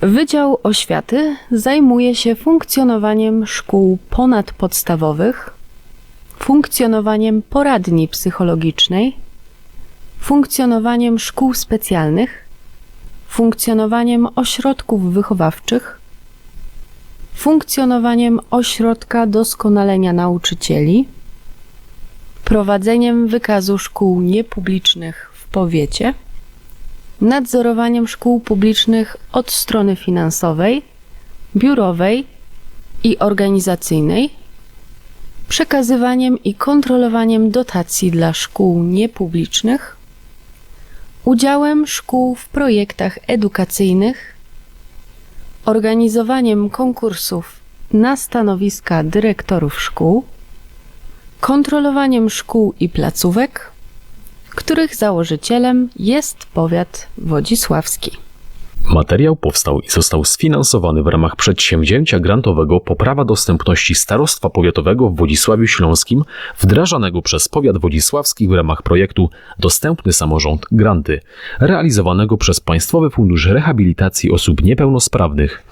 Wydział Oświaty zajmuje się funkcjonowaniem szkół ponadpodstawowych, funkcjonowaniem poradni psychologicznej, funkcjonowaniem szkół specjalnych, funkcjonowaniem ośrodków wychowawczych, funkcjonowaniem ośrodka doskonalenia nauczycieli, prowadzeniem wykazu szkół niepublicznych w powiecie, nadzorowaniem szkół publicznych od strony finansowej, biurowej i organizacyjnej, przekazywaniem i kontrolowaniem dotacji dla szkół niepublicznych, udziałem szkół w projektach edukacyjnych, organizowaniem konkursów na stanowiska dyrektorów szkół, kontrolowaniem szkół i placówek, których założycielem jest powiat wodzisławski. Materiał powstał i został sfinansowany w ramach przedsięwzięcia grantowego Poprawa dostępności Starostwa Powiatowego w Wodzisławiu Śląskim, wdrażanego przez powiat wodzisławski w ramach projektu Dostępny Samorząd Granty, realizowanego przez Państwowy Fundusz Rehabilitacji Osób Niepełnosprawnych